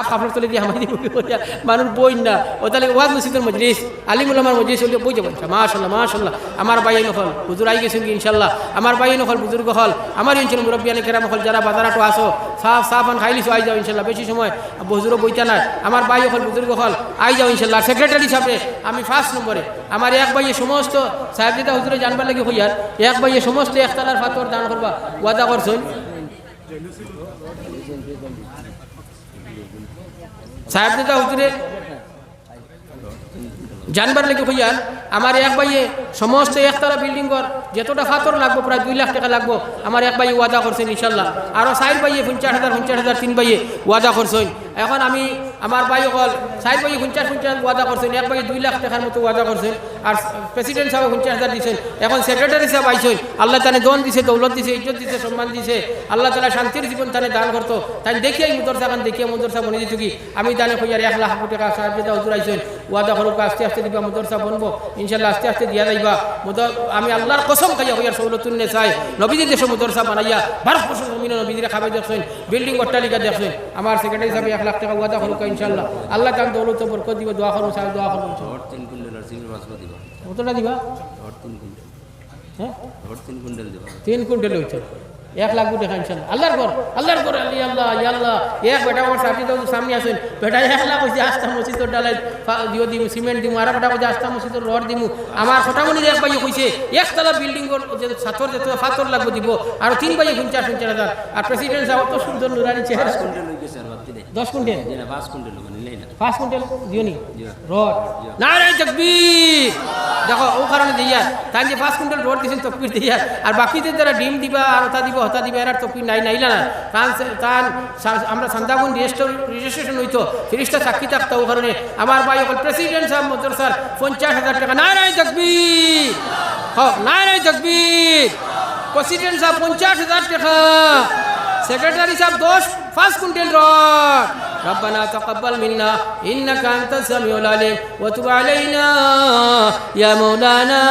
আপনার তলে দিয়ে আমাদের মানুষ বই না। ও তাহলে ওয়াজ মসজিদের মজলিস। আলিমুল মজলিস হলে বই যাবেন। মাশাল্লাহ মাশাল্লাহ আমার ভাই নকল হুজুর আই গেছেন ইনশাল্লাহ আমার ভাই নকল বুজুর্গ হল। আমার ইনশাল মুরব্বিয়ানে কেরাম হল, যারা বাজারাটো আসো, সাফ সাফ আন খাইলিছো আই যাও ইনশাল্লাহ বেশি সময় হুজুরও বইতা নাই। আমার ভাই হল বুজুর্গ হল, আই যাও ইনশাল্লাহ সেক্রেটারি হিসাবে আমি ফার্স্ট নম্বরে। আমার এক ভাইয়ে সমস্ত সাহেবদিদা হুজুরে জানবার লাগে হইয়ার এক ভাইয়ে সমস্ত একতলার ফাতর দান করবা। ওয়াদা করছেন। সাহেব দাদা হুজুরে জানবার লেগে হইয়ার আমার এক ভাইয়ে সমস্ত একতলা বিল্ডিং কর যতটা ফাতর লাগবো প্রায় দুই লাখ টাকা লাগবো আমার এক ভাইয়ে ওয়াদা করছেন ইনশাল্লাহ আরও সাইড ভাইয়ে পঞ্চাশ হাজার পঞ্চাশ হাজার তিন ভাইয়ে ওয়াদা করছেন এখন আমি আমার ভাই অকল সাইড ভাইয়ে পঞ্চাশ পঞ্চাশ ওয়াদা করছেন, এক ভাইয়ে দুই লাখ টাকার মতো ওয়াদা করছেন, আর প্রেসিডেন্ট সাহেব পঞ্চাশ হাজার দিচ্ছেন এখন সেক্রেটারি সাহেব আইসেন আল্লাহ তানে দন দিছে, দৌলত দিছে, ইজ্জত দিছে, সম্মান দিছে, আল্লাহ তালা শান্তির জীবন তানে দান করতো, তাই দেখিয়াই মুদরসা খান দেখিয়া মুদরসা বনে দিত কি? আমি তানে কইয়ার এক লাখ টাকা সাহেব যেটা হুজুর আইসেন ওয়াদা করুক, আস্তে আস্তে দিবা, মুদরসা বনবো, ইনশাল্লাহ আস্তে আস্তে দিয়া যাইবা মুদর আমি আল্লাহর কসম খাইয়া হইয়ার সৌলতুন নে চাই নবীদের দেশে মুদরসা বানাইয়া ভারত বছর জমিনে নবীদের খাবে দেখছেন, বিল্ডিং অট্টালিকা দেখছেন, আমার সেক্রেটারি সাহেব এক লাখ টাকা ওয়াদা করুক ইনশাল্লাহ আল্লাহ তার দৌলত বরকত দিব দোয়া করুন সাহেব দোয়া করুন তিন কুইন্টাল দিবা। কতটা দিবা? তিন কুইন্টাল। হ্যাঁ? তিন কুইন্টাল দিবা। তিন কুইন্টাল হয়েছে এক লাখ টাকা ইনশাল্লাহ। আল্লাহর ঘর আল্লাহর ঘর আল্লাহ আল্লাহ আল্লাহ এক বেটা আমার সাথী তো সামনে আসেন বেটা এক লাখ হয়েছে আস্তা মসজিদর ডালাই দিও দিমু সিমেন্ট দিমু আর বেটা কইছে আস্তা মসজিদর রড দিমু। আমার ফটামনি এক ভাই কইছে একতলা বিল্ডিং যে ছাতর যেত ফাতর লাগবো দিব। আর তিন ভাই পঞ্চাশ পঞ্চাশ হাজার। আর প্রেসিডেন্ট সাহেব তো সুন্দর নুরানি চেহারা। রে। দশ কুইন্টাল? যে পাঁচ কুইন্টাল না। পাঁচ কুইন্টাল? দিও নি। রড। নারায় তকবীর! দেখো ও কারণে দিয়া তাই যে পাঁচ কুইন্টাল রড দিয়েছেন তকবীর দিয়া আর। বাকিদের যারা ডিম দিবা আর হতা দিব। হতা দিবা তো কি নাই, নাইলা না। কারণ তান আমরা সান্দাগুন রেজিস্টার রেজিস্ট্রেশন হইতো, ফিরিস্তা চাকরি থাকতো ও কারণে। আমার ভাই অকল প্রেসিডেন্ট সাহেব, মজুর স্যার, পঞ্চাশ হাজার টাকা। নাই নাই, তকবীর! হোক নাই থাকবি প্রেসিডেন্ট সাহেব, পঞ্চাশ হাজার টাকা। সেক্রেটারি সাহেব, দশ পাঁচ কুইন্টাল রড। ربنا تقبل منا إنك أنت السميع العليم وتب علينا يا مولانا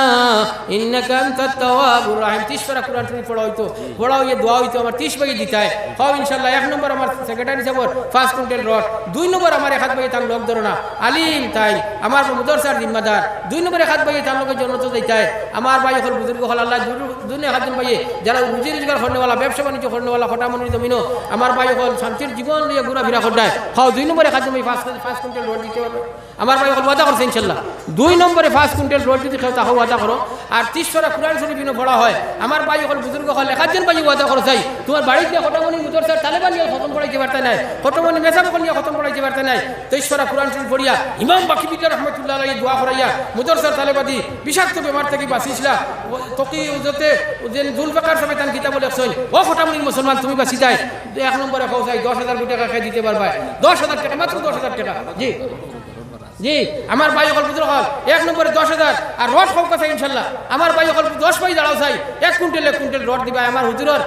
إنك أنت التواب الرحيم تشفر قرآن شريف পড়াও তো পড়াও ये দোয়া হইতো আমার 30 বাগে দিতে হয় খাও ইনশাআল্লাহ এক নম্বর আমার সেক্রেটারি সাহেব ফার্স্ট কুইন্টাল রড দুই নম্বর আমার এক হাত বাগে তার লোক ধরো না আলিম তাই আমার মুদরসার জিম্মাদার দুই নম্বর এক হাত বাগে তার লোকের জন্য তো দিতে হয় আমার ভাই হল বুজুর্গ হল আল্লাহ দুনিয়া হাত ভাই যারা রুজি রোজগার করনেওয়ালা ব্যবসা বাণিজ্য করনেওয়ালা হঠামনির জমিনও আমার ভাই হল শান্তির জীবন নিয়ে ঘোরাফেরা করতে খাও, দুই নম্বরে খাদ্য আমি ফার্স্ট ফার্স্ট কুইন্টাল রোড দিতে পারবে আমার ভাই ওয়াদা করছে ইনশাল্লাহ। দুই নম্বরে ফার্স্ট কুইন্টাল রোড যদি খাও তাহলে ওয়াদা করো। আর তিসরা কোরআন শরীফ ইনো পড়া হয়। আমার ভাই হল বুজুর্গ হল একাধজন ভাই ওয়াদা করো চাই তোমার বাড়িতে হঠামনি মুদর স্যার তালেবান নিয়ে খতম পড়াইতে পারতে নাই। হঠামনি মেসাব নিয়ে খতম পড়াইতে পারতে নাই। তেইশরা কোরআন শরীফ পড়িয়া ইমাম বাকি বিদ্যা রহমতুল্লাহ আলাই দোয়া করাইয়া মুদর স্যার তালেবাদি বিষাক্ত বেমার থেকে বাঁচিছিলা। তকি উজতে যে জুলফাকার সবাই তান কিতাব লেখছেন ও ফটামনি মুসলমান তুমি বাঁচি যায় এক নম্বরে খাও চাই দশ হাজার কোটি টাকা খাই দিতে পারবা দশ হাজার টাকা মাত্র দশ হাজার টাকা। জি। জি আমার পুত্র হল এক নম্বরে দশ হাজার আর রড খাও কথা ইনশাল্লাহ। আমার অকল দশ পাই দাঁড়াও চাই এক কুইন্টাল এক কুইন্টাল রড দিবা আমার হুজুরর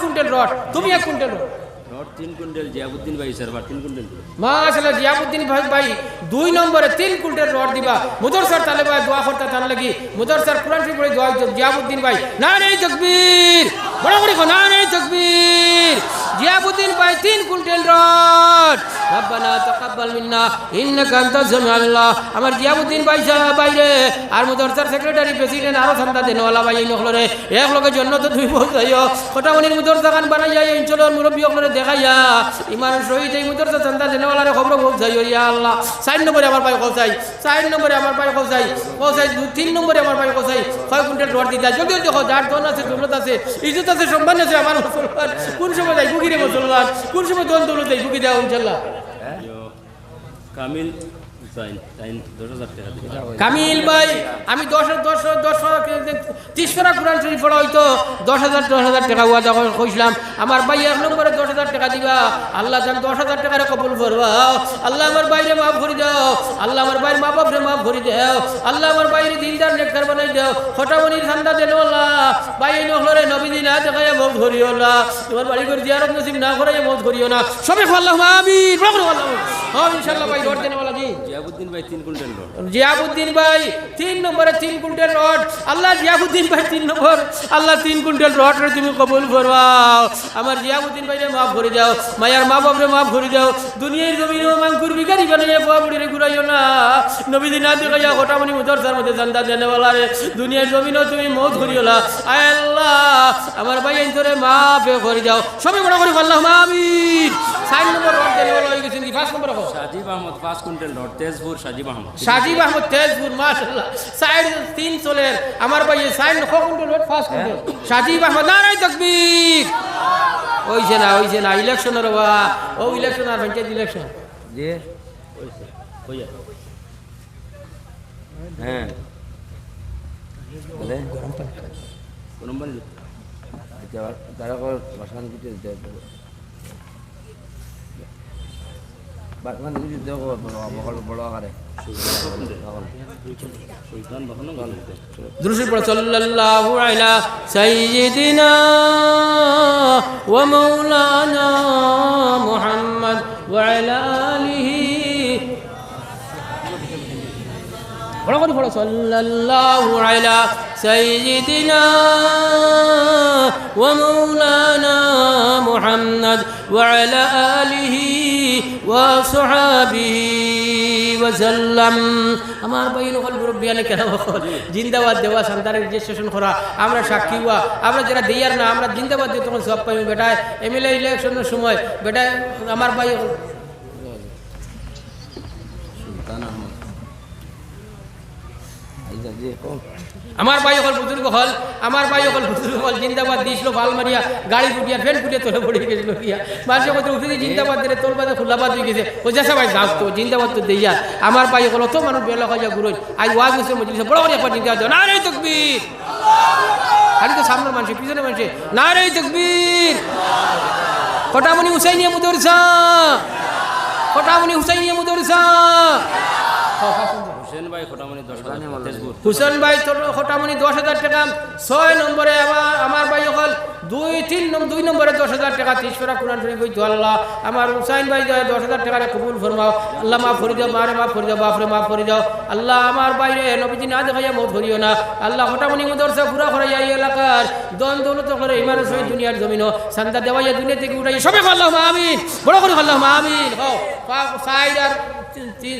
কুইন্টাল রড তুমি এক কুইন্টাল রড তিন কুইন্টাল জিয়াবুদ্দিন ভাই স্যার তিন কুইন্টাল। মাশাআল্লাহ জিয়াবুদ্দিন ভাই ভাই দুই নম্বরে তিন কুইন্টাল রড দিবা। মুদর স্যার তালে ভাই দোয়া করতে তার লাগি। মুদর স্যার কোরআন শরীফ পড়ে দোয়া জিয়াবুদ্দিন ভাই না রে তকবীর। বড় করে কো, না রে তকবীর। জিয়াবুদ্দিন ভাই তিন কুইন্টাল রব্বানা তাকাব্বাল মিন্না, ইন্নাকা আনতাস সামিউল আল্লাহ। আমার জিয়াবুদ্দিন ভাই সাহেব বাইরে, আর মুদর স্যার সেক্রেটারি, প্রেসিডেন্ট, আরও সন্তা দেন, ওয়ালা ভাই, এই নখলরে এক লগে জন্য তো দুই বল যাইও। কটামনির মুদর জাগান বানাইয়া, এই অঞ্চলের মুরব্বী দেখাইয়া, ইমান শহীদ এই মুদর সন্তা দেন, ওয়ালারে খবর বলছাইও ইয়া আল্লাহ। চার নম্বরে আমার ভাই কৌসাই চার নম্বরে আমার ভাই কৌসাই কৌসাই তিন নম্বরে আমার ভাই কৌসাই ছয় কুইন্টাল রড দিতা যদি দেখো, যার দন আছে, দৌলত আছে, ইজ্জত আছে, সম্মান আছে, আমার মুসলমান। কোন সময় যাই বুকিরে মুসলমান? কোন সময় দন দৌলত যাই বুকি দেওয়া ইনশাল্লাহ কামিল কামিল ভাই, আমি দশ দশ দশ তিসরা কোরআন শরীফ পড়া হইতো। দশ হাজার দশ হাজার টাকা ওয়াদা করে কইছিলাম, আমার ভাই এক নম্বরে দশ হাজার টাকা দিবা, আল্লাহ জান দশ হাজার টাকার কবুল করবা আল্লাহ আমার বাইরে মাফ করে দাও, আল্লাহ আমার বাইরে মা বাপরে মাফ করে দাও, আল্লাহ আমার বাইরে দিলদার নেকর বানাই দাও। ফটামনির ঠান্ডা দেন আল্লাহ ভাই এই নহলরে নবী দিন না দেখাইয়া মত করিও না। তোমার বাড়ি করে দিয়ারত নসিব না করাইয়া মত করিও না। সবে আল্লাহ আমিন আল্লাহ আমার ভাই মা বাপ রে যাও দুনিয়ার জমিনে মাং তুমি না। আল্লাহ আমার ভাই যাও বড় করে আল্লাহ সাইন নম্বর রড वाला হয়ে গেছেন ফার্স্ট নম্বর রাখো সাজিব আহমদ পাঁচ কুইন্টাল রড তেজপুর সাজিব আহমদ। সাজিব আহমদ তেজপুর মাশাআল্লাহ। সাইড তিন চলের আমার ভাই side quintal road first quintal Sajib Ahmed নারাই তাকবীর। ওইছে না ওইছে না ইলেকশনের বা ও ইলেকশন আর পঞ্চায়েত ইলেকশন যে। হ্যাঁ। তারা দিতে বাসান কিছু দিতে হবে বড় আকারে মাওলানা মুহাম্মদ ওয়া আলা আলিহি ওয়া সাল্লাম। আমার বাইন হল মুরব্বিয়ানে কেন? জিন্দাবাদ দেওয়া, সন্তানের রেজিস্ট্রেশন করা। আমরা সাক্ষী হওয়া। আমরা যারা দেয়ার না, আমরা জিন্দাবাদ দিয়ে তখন সব পাই বেটায় এমএলএ ইলেকশনের সময় বেটায় আমার ভাই সুলতান আহমদ। আমার ভাই হল বুজুর্গ হল, আমার ভাই হল বুজুর্গ হল, জিন্দাবাদ দিয়েছিল ভালো মারিয়া গাড়ি ফুটিয়া ফেন ফুটিয়ে, তোলে পড়ে গেছিল দিয়া মানুষের মধ্যে উঠে দিয়ে জিন্দাবাদ দিলে তোর বাদে খোলাবাদ হয়ে গেছে। ও যা সবাই যাও তো, জিন্দাবাদ তো দিয়া আমার ভাই হল অত মানুষ বেলা খাওয়া গুরুজ আজ ওয়াজ মুসে মজলিসে বড় বড় একবার জিন্দাবাদ না রে তকবীর। খালি তো সামনের মানুষ পিছনে মানুষ। না রে তকবীর। কটামনি হুসাইনিয়া মুদরসা। কটামনি হুসাইনিয়া মুদরসা। হুসেন ভাই খোটামনি দশ হাজার তেজপুর। হুসেন ভাই তোর খোটামনি দশ হাজার টাকা। ছয় নম্বরে আমার আমার ভাই হল দুই তিন দুই নম্বরে দশ হাজার টাকা। কোরআন শরীফ হইতো আল্লাহ। আমার হুসাইন ভাই দশ হাজার টাকা কবুল ফরমাও। আল্লাহ মাফ করে দাও মারে মাফ করে দাও বাপরে মাফ করে দাও। আল্লাহ আমার বাইরে নবীজি না দেখাইয়া মত করিও না। আল্লাহ খোটামনি মুদরসা পুরা করাইয়া এই এলাকার দন দৌলত করে ইমান সহিত দুনিয়ার জমিন সান্দা দেওয়াইয়া দুনিয়া থেকে উঠাই সবে আল্লাহ আমিন বড় করে আল্লাহ আমিন। হও সাইড আর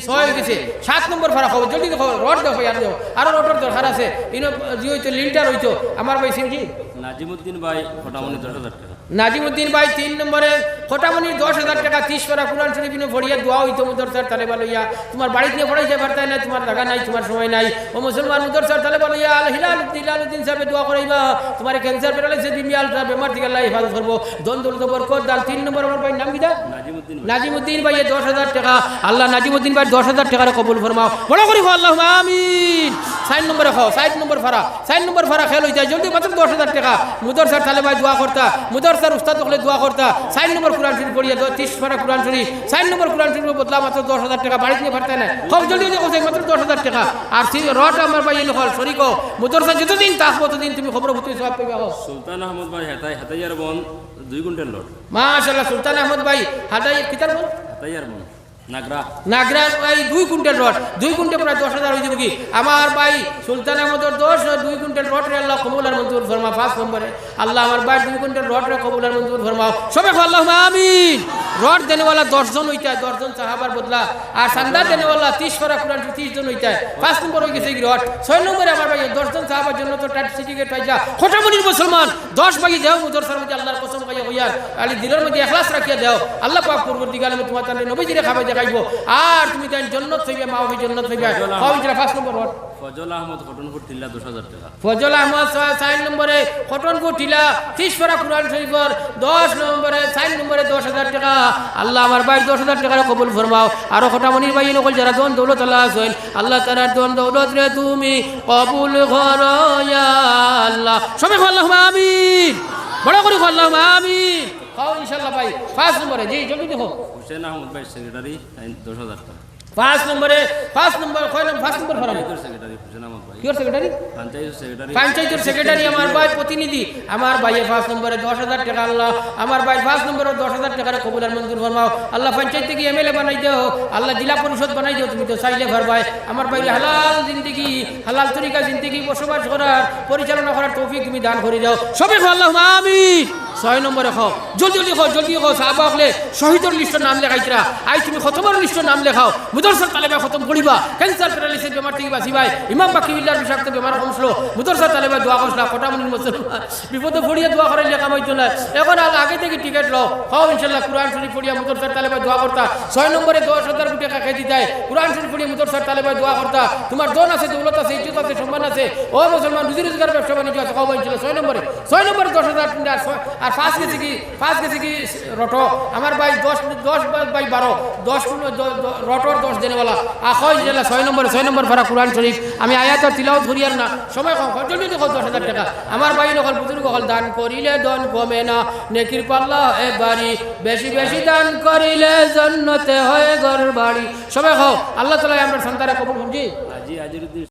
ছয় হয়ে সাত নম্বর ভাড়া খবর, জলদি দেখো রড দেখো আর দেখো। আরও রডর দরকার আছে। ইনো যে হইতো, লিন্টার হইতো। আমার ভাই সিংজি নাজিমুদ্দিন ভাই খোটামনি দশ হাজার টাকা। নাজিমুদ্দিন ভাই তিন নম্বরে খোটামনি দশ হাজার টাকা তিস পারা কোরআন শরীফ ইনো ভরিয়া দোয়া হইতো মুদরসার তালে লইয়া তোমার বাড়িতে নিয়ে পড়াইতে পারতাই না তোমার জায়গা নাই তোমার সময় নাই। ও মুসলমান মুদরসার তালে লইয়া আল হিলাল হিলাল উদ্দিন সাহেব দোয়া করাইবা তোমার ক্যান্সার বেরালাইছে বিমিয়াল বেমার থেকে আল্লাহ হিফাজত করব। দন দৌলত বরকত দাল তিন নম্বর আমার ভাই নাম কিটা নাজিমুদ্দিন নাজিমুদ্দিন ভাই দশ হাজার টাকা। আল্লাহ নাজিমুদ্দিন ভাই দশ হাজার টাকার কবুল ফরমাও। বড় করি আল্লাহ আমিন। সাইন নম্বরে খাও সাইড নম্বর ফারা সাইন নম্বর ফারা খেল হয়ে যায় জলদি মাত্র দশ হাজার টাকা। মুদর স্যার তালে ভাই দোয়া করতা মুদর স্যার উস্তাদ হলে দোয়া করতা। সাইন নম্বর কোরআন শরীফ পড়িয়া তিরিশ ফারা কোরআন শরীফ। সাইন নম্বর কোরআন শরীফ বদলা মাত্র দশ হাজার টাকা বাড়িতে নিয়ে ফারতে না হোক জলদি দেখো মাত্র দশ হাজার টাকা। আর সি- রড আমার ভাই এনে হল শরিক মুদর স্যার যতদিন থাকব ততদিন তুমি খবর ভূতি সব হোক। সুলতান আহমদ ভাই হেতাই হেতাইয়ার বন দুই কুইন্টাল রড মাশাল্লাহ সুলতান আহমদ ভাই হাদাই কিতার বল হেতাইয়ার বন। নাগরা। নাগরা ভাই দুই কুইন্টাল রড দুই কুইন্টাল প্রায় দশ হাজার হয়ে কি? আমার ভাই সুলতান আহমদের দশ দুই কুইন্টাল রড রে আল্লাহ কবুলার মঞ্জুর ফরমা পাঁচ নম্বরে। আল্লাহ আমার ভাই, দুই কুইন্টাল রড রে কবুলার মঞ্জুর ফরমাও। সবে আল্লাহ আমিন। রড দেনেওয়ালা দশজন হইতে হয় দশজন সাহাবার বদলা। আর সান্দা দেনেওয়ালা তিরিশ করা কোরআন তিরিশ জন হইতে হয় পাঁচ নম্বর হয়ে গেছে রড। ছয় নম্বরে আমার ভাই দশজন সাহাবার জন্য তো টাইট সিটিকেট পাইছা খোটামনির মুসলমান দশ ভাগি দেও মুদরসার মধ্যে আল্লাহর কসম খাইয়া হইয়ার। আলি দিলের মধ্যে এখলাস রাখিয়া দেও। আল্লাহ পাক পূর্ববর্তী কালে তোমার তাহলে নবীজিরে খাবে দেখাইবো আর তুমি তাই জন্নত হইবে মা হইবে জন্নত হইবে। পাঁচ নম্বর রড। ফজল আহমদ খটনপুর তিল্লা দশ হাজার টাকা। ফজল আহমদ সাইন নম্বরে কটনপুর টিলা তিসপাড়া কুরআন শরীফর দশ নম্বরে সাইন নম্বরে দশ হাজার টাকা। আল্লাহ আমার ভাই দশ হাজার টাকার কবুল ফরমাও। আরও খটামনির ভাই নকল যারা দন দৌলত আল্লাহ আছেন আল্লাহ তারার দন দৌলত রে তুমি কবুল ঘর আল্লাহ। সবাই আল্লাহ আমিন। বড় করে আল্লাহ আমিন। খাও ইনশাল্লাহ ভাই পাঁচ নম্বরে জি জলদি দেখো। হুসেন আহমদ ভাই সেক্রেটারি দশ হাজার টাকা। পাঁচ নম্বরে পাঁচ নম্বর কয় নম্বর পাঁচ নম্বর ফরাম পঞ্চায়েতের সেক্রেটারি পঞ্চায়েতের সেক্রেটারি আমার ভাই প্রতিনিধি। আমার ভাইয়ের পাঁচ নম্বরে দশ হাজার টাকা আল্লাহ। আমার ভাই পাঁচ নম্বরে দশ হাজার টাকার কবুলার মঞ্জুর ফরমাও। আল্লাহ পঞ্চায়েত থেকে এমএলএ বানাই দেও। আল্লাহ জেলা পরিষদ বানাই দেও তুমি তো চাইলে ভাই আমার ভাই হালাল জিন্দগি হালাল তরিকা জিন্দগি বসবাস করার পরিচালনা করার তৌফিক তুমি দান করে দাও। সবে আল্লাহ আমিন। ছয় নম্বরে খাও জলদি জলদি খাও জলদি খাও সাহাবা হলে শহীদের লিস্টের নাম লেখাইছিরা আই, তুমি খতমের লিস্টের নাম লেখাও। মুদরসার তালেবা খতম করিবা। ক্যান্সার প্যারালিসিস বেমার থেকে বাঁচিবাই। ইমাম বাকি বিল্লার বিষাক্ত বেমার কমছিল মুদরসার তালেবা দোয়া করছিল ফটামনির মুসলমান বিপদে পড়িয়া দোয়া করে লেখা হইতো না এখন আগে থেকে টিকিট লও। খাও ইনশাল্লাহ। কোরআন শরীফ পড়িয়া মুদরসার তালেবা দোয়া করতা। ছয় নম্বরে দশ হাজার কোটি টাকা খেয়ে দিতাই কোরআন শরীফ পড়িয়া মুদরসার তালেবা দোয়া করতা। তোমার দন আছে, দৌলত আছে, ইজ্জত আছে, সম্মান আছে। ও মুসলমান রুজি রোজগার ব্যবসা বাণিজ্য আছে। খাও ইনশাল্লাহ। ছয় নম্বরে। ছয় নম্বরে দশ হাজার আর পাঁচ কেজি কি, পাঁচ কেজি কি রটো? আমার ভাই দশ দশ বাই বারো, দশ রটোর দশ দিনওয়ালা। আখই জেলা ছয় নম্বরে, ছয় নম্বর ভাড়া কোরআন শরীফ। আমি আয়াতের তিলাও ধরি আর না। সময় কম জলদি দেখো দশ হাজার টাকা। আমার ভাই নকল বুজুর্গ হল দান করিলে দন কমে না। নেকির পাল্লা এ বাড়ি, বেশি বেশি দান করিলে জন্নতে হয় ঘর বাড়ি। সবাই হোক আল্লাহ তালা আমরা সন্তানে কবুল আজিরুদ্দিন